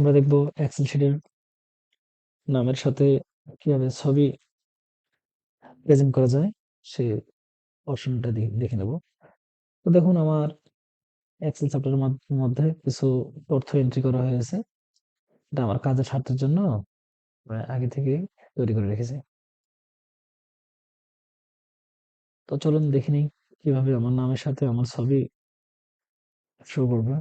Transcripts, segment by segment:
আমরা দেখব এক্সেল শিটের নামের সাথে কীভাবে ছবি প্রেজেন্ট করা যায়, সে অপশনটা দেখে নেব। তো দেখুন, আমার এক্সেল চ্যাপ্টারের মধ্যে কিছু তথ্য এন্ট্রি করা হয়েছে এটা আমার কাজের স্বার্থের জন্য আগে থেকে তৈরি করে রেখেছি। তো চলুন দেখে নিই কীভাবে আমার নামের সাথে আমার ছবি শো করবে।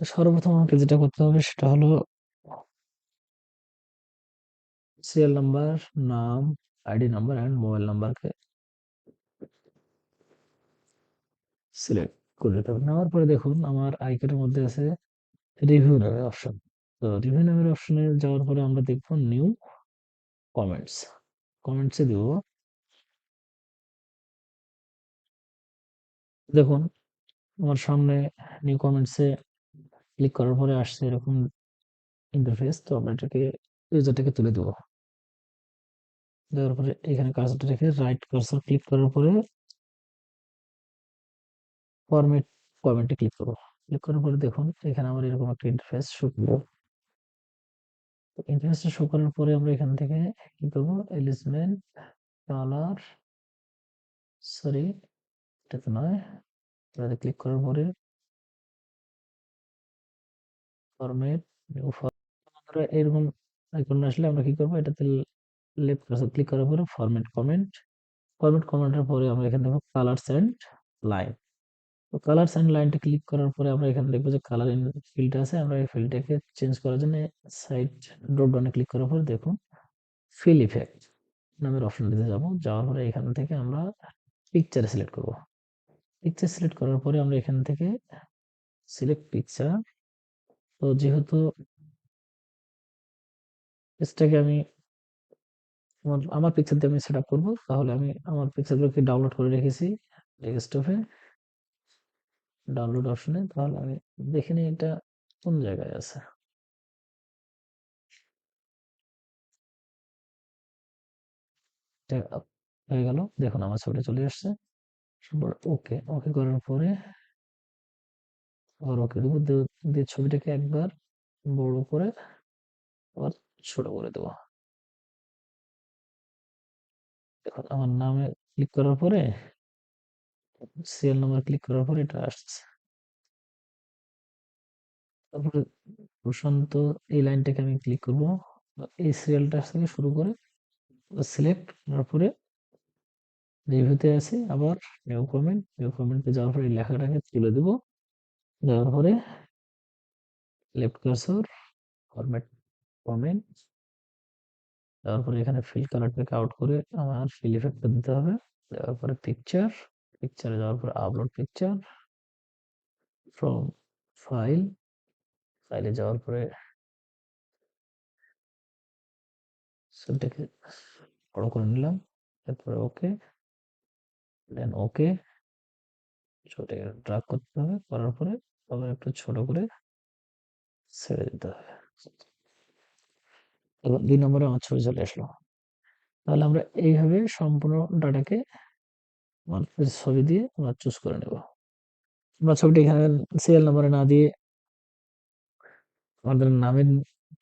তো সর্বপ্রথম আমাকে যেটা করতে হবে সেটা হলো সিরিয়াল নাম্বার নাম আইডি নাম্বার অ্যান্ড মোবাইল নাম্বারকে সিলেক্ট করে দিতে হবে। নেওয়ার পরে দেখুন আমার আইকনের মধ্যে আছে রিভিউ নামের অপশন তো রিভিউ নামের অপশনে যাওয়ার পরে আমরা দেখব নিউ কমেন্টস কমেন্টসে দেব দেখুন, আমার সামনে নিউ কমেন্টসে ক্লিক করার পরে আসছে এরকম ইন্টারফেস তো আমরা এটাকে ইউজারটাকে তুলে দেবো। দেওয়ার পরে এখানে কার্সরটা রেখে রাইট কার্সর ক্লিক করার পরে ফরম্যাট ফরম্যাটে ক্লিক করব। ক্লিক করার পরে দেখুন, এখানে আমার এরকম একটা ইন্টারফেস শো করব। ইন্টারফেসটা শো করার পরে আমরা এখান থেকে কি করব? এলিজমেন্ট কালার সরি এটা তো নয়। ক্লিক করার পরে ফরম্যাট নিউ আমরা এরকম আইকন আসলে আমরা কি করব? এটাতে লেফট কার্সর ক্লিক করার পরে ফরম্যাট কমেন্ট ফরম্যাট কমেন্টের পরে আমরা এখানে দেখব কালারস এন্ড লাইন তো কালারস এন্ড লাইনটা ক্লিক করার পরে আমরা এখানে দেখব যে কালার ইন ফিল্ড আছে। আমরা এই ফিল্ডটাকে চেঞ্জ করার জন্য সাইড ড্রপ ডাউনে ক্লিক করার পরে দেখুন ফিল ইফেক্ট নামের অপশন দিতে যাব। যাওয়ার পরে এখান থেকে আমরা পিকচার সিলেক্ট করব। পিকচার সিলেক্ট করার পরে আমরা এখান থেকে সিলেক্ট পিকচার তো যেহেতু পেজটাকে আমি আমার পিকচার দিয়ে আমি সেট তাহলে আমি আমার পিকচারগুলোকে ডাউনলোড করে রেখেছি ডেস্কটপে ডাউনলোড অপশনে তাহলে আমি দেখে নিই এটা কোন জায়গায় আছে। হয়ে গেল। দেখুন, আমার ছবিটা চলে আসছে। ওকে ওকে করার পরে ওকে দেবো দিয়ে ছবিটাকে একবার বড় করে আবার ছোট করে দেবো। দেখুন আমার নামে ক্লিক করার পরে সিরিয়াল নাম্বার ক্লিক করার পরে এটা আসছে। তারপরে প্রশান্ত এই লাইনটাকে আমি ক্লিক করব। এই সিরিয়ালটা থেকে শুরু করে সিলেক্ট করার পরে রিভিউতে আছে আবার নিউ কমেন্ট নিউ কমেন্টে যাওয়ার পরে এই লেখাটাকে তুলে দেব। দেওয়ার পরে লেফট কার্সর ফরম্যাট কমেন্ট তারপরে এখানে ফিল কালারটাকে আউট করে আমার ফিল ইফেক্টটা দিতে হবে। দেওয়ার পরে পিকচার পিকচারে যাওয়ার পরে আপলোড পিকচার ফ্রম ফাইল ফাইলে যাওয়ার পরে সেলটাকে বড় করে নিলাম, তারপরে ওকে দেন ওকে ছোট ড্রাগ করতে হবে, করার পরে আবার একটু ছোট করে ছেড়ে দিতে হবে। এবার দুই নম্বরে আমার ছবি চলে আসলো। তাহলে আমরা এইভাবে সম্পূর্ণ ডাটাকে ছবি দিয়ে আমরা চুজ করে নেব। আমরা ছবিটি এখানে সিরিয়াল নাম্বারে না দিয়ে আমাদের নামের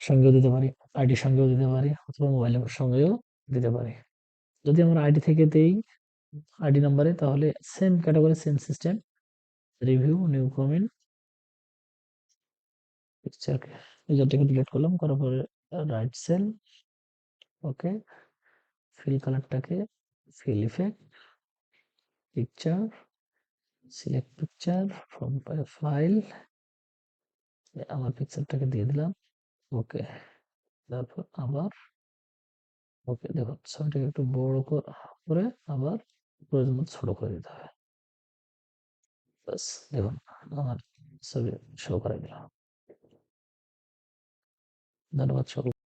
সঙ্গেও দিতে পারি আইডির সঙ্গেও দিতে পারি অথবা মোবাইলের সঙ্গেও দিতে পারি। যদি আমরা আইডি থেকে দেই আইডি নাম্বারে তাহলে same category same system review new comment picture delete করলাম, করার পরে right cell okay fill কালারটাকে fill effect picture select picture from file আমার পিকচারটাকে দিয়ে দিলাম ওকে তারপর আবার ওকে দেখুন ছবিটাকে একটু বড় করে আবার প্রয়োজন মতো ছোট করে দিতে হবে। বাস দেখুন, আমার ছবি শো করে দিলাম। ধন্যবাদ সকল